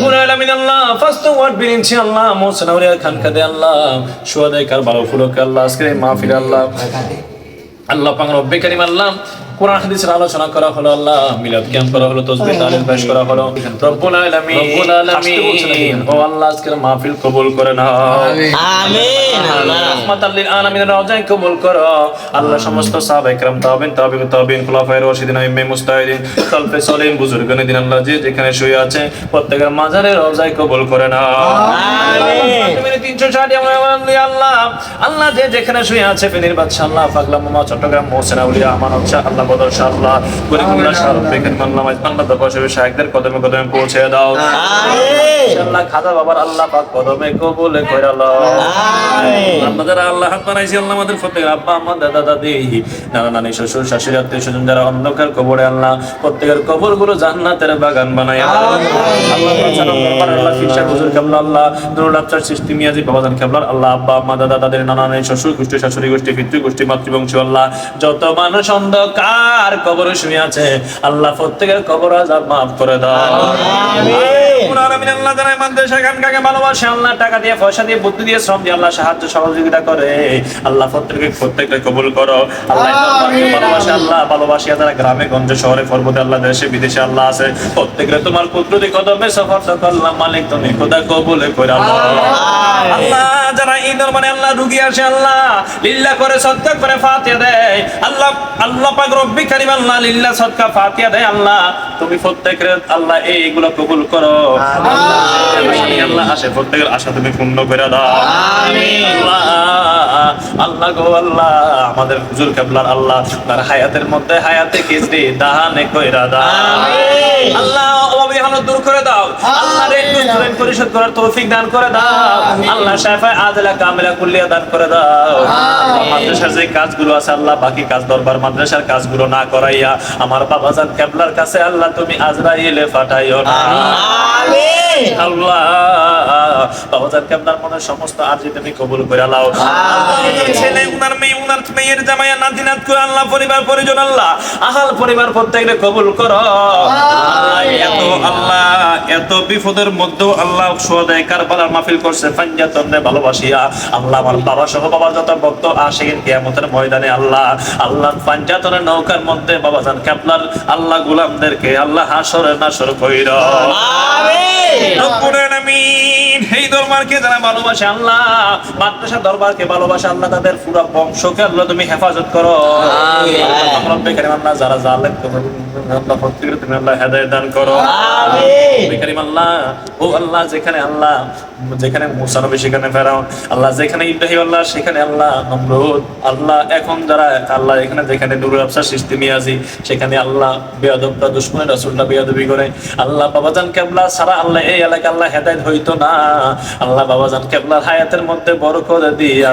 রব্বুল আলামিন আল্লাহ first word বিরিনছি আল্লাহ মোসনাউরিয়া খান কাদে আল্লাহ সুয়াদাই কার বারো ফুলক আল্লাহ আজকের এই মাহফিল আল্লাহ আল্লাহ পাক রব্বে কারীম আল্লাহ কোরআন হাদিসের আলোচনা করা হলো আল্লাহ মিলাদ ক্যাম্প করা হলো তসবিহ তালিম পেশ করা হলো রব্বুল আলামিন রব্বুল আলামিন ও আল্লাহ আজকের মাহফিল কবুল করে নাও আমিন আল্লাহ রহমাতাল লিল আলামিনের রওজায় কবুল করো আল্লাহ সমস্ত সাহাবায়ে کرام তাবিন তাবিন তাবিন খুলাফায়ে রাশিদিন আইম্মে মুস্তাহিদিন খালফে সলিম বুজুর্গানে দিন আল্লাহ যে যেখানে শুয়ে আছে প্রত্যেকের মাজারে রওজায় কবুল করে নাও আমিন তিনশো ষাট আমরা আল্লাহ আল্লাহ যে যেখানে শুয়ে আছে ফেনীর বাদশা আল্লাহ পাগলা মামা চট্টগ্রাম মোহসেন আউলিয়া আমানত শাহ আল্লাহ বদর শাহ আল্লাহ গরিবুল্লাহ শাহ আল্লাহ দরবার শাহেকদের কদমে কদমে পৌঁছে দাও। আল্লাহ খাজা বাবার আল্লাহ পাক কদমে কবুল আমাদের আল্লাহ হাত বানাইছি আল্লাহ আমাদের প্রত্যেক আব্বা আম্মা দাদা দাদি নানা নানি শ্বশুর শাশুড়ি আত্মীয় স্বজন যারা অন্ধকার কবরে আল্লাহ প্রত্যেকের কবরগুলো জান্নাতের বাগান বানাই আল্লাহ আল্লাহ হুজুর কাবলা আল্লাহ নুরুল আফসার সৃষ্টি মিয়াজি বাবাজান আল্লাহ আব্বা আম্মা দাদা দাদের নানা নানি শ্বশুর গোষ্ঠী শাশুড়ি গোষ্ঠী পিতৃ গোষ্ঠী মাতৃবংশ আল্লাহ যত মানুষ অন্ধকার কবরে শুয়ে আছে আল্লাহ প্রত্যেকের কবর আজাব মাফ করে দাও। আল্লাহ যারা এই মাদ্রাসা ভালোবাসে আল্লাহ টাকা দিয়ে পয়সা দিয়ে বুদ্ধি দিয়ে শ্রম দিয়ে আল্লাহ সাহায্য সহযোগিতা করে। আল্লাহ প্রত্যেককে প্রত্যেককে কবুল করো। আল্লাহ ভালোবাসে আল্লাহ ভালোবাসিয়া যারা গ্রামে গঞ্জে শহরে পর্বতে আল্লাহ দেশে বিদেশে আল্লাহ আছে প্রত্যেকরে তোমার কুদরতি কদমে সফর তো করলাম মালিক তুমি খোদা কবুল করে আল্লাহ। আল্লাহ যারা এই দরবারে আল্লাহ রুগী আসে আল্লাহ লিল্লা করে সদকা করে ফাতিয়া দেয় আল্লাহ আল্লাহ পাক রব্বি কারিম আল্লাহ লিল্লা সৎকা ফাতিয়া দেয় আল্লাহ তুমি প্রত্যেকের আল্লাহ এইগুলো কবুল করো আল্লাহ আল্লাহ আসে প্রত্যেকের আশা তুমি পূর্ণ করে দাও আমিন আল্লাহ আল্লাহ গো আল্লাহ আমাদের হুজুর কেবলার আল্লাহ তার হায়াতের মধ্যে হায়াতে কিসরি দাহানে কইরা দা আল্লাহ অভাবী হালত দূর করে দাও। আল্লাহ ঋণ ঋণ পরিশোধ করার তৌফিক দান করে দাও। আল্লাহ শাফায়ে আদিলা কামিলা কুল্লিয়া দান করে দাও। মাদ্রাসার যে কাজগুলো আছে আল্লাহ বাকি কাজ দরবার মাদ্রাসার কাজগুলো না করাইয়া আমার বাবাজান কেবলার কাছে আল্লাহ তুমি আজরাইলে পাঠাইও না। আমিন। আল্লাহ। কেবলার মনে সমস্ত আরজি তুমি কবুল করে লাও ছেলে উনার মেয়ে উনার মেয়ের জামাইয়া নাতি নাত করে আল্লাহ পরিবার পরিজন আল্লাহ আহাল পরিবার প্রত্যেককে কবুল করো। এত আল্লাহ এত বিপদের মধ্যেও আল্লাহ সোয়াদায় কারবালার মাহফিল করছে ফাঞ্জাতনে ভালোবাসিয়া। আল্লাহ আমার বাবা সহ বাবার যত ভক্ত আশিকিন কিয়ামতের ময়দানে আল্লাহ আল্লাহ পাঞ্জাতনের নৌকার মধ্যে বাবা বাবাজান কাপলার আল্লাহ গুলামদেরকে আল্লাহ হাসরে নাসর কইর। এই দরবারকে যারা ভালোবাসে আল্লাহ মাদ্রাসা দরবারকে ভালোবাসে আল্লাহ তাদের পুরো বংশকে আল্লাহ তুমি হেফাজত করো। আল্লাহ যারা জালেম তুমি আল্লাহ হেদায় দান করো। রব্বে কারীম আল্লাহ। ও আল্লাহ, যেখানে আল্লাহ, যেখানে মুসা নবী, সেখানে ফেরাউন। আল্লাহ, যেখানে ইব্রাহিম আল্লাহ, সেখানে আল্লাহ নমরুদ। আল্লাহ, এখন যারা আল্লাহ, এখানে যেখানে আফসার সৃষ্টি মিয়াজি, সেখানে আল্লাহ রাসূলটা বেয়াদবি করে। আল্লাহ বাবাজান কেবলা সারা আল্লাহ এই এলাকা আল্লাহ হেদায়েত হইতো না। আল্লাহ বাবাজান কেবলার হায়াতের মধ্যে বড় করে দিয়া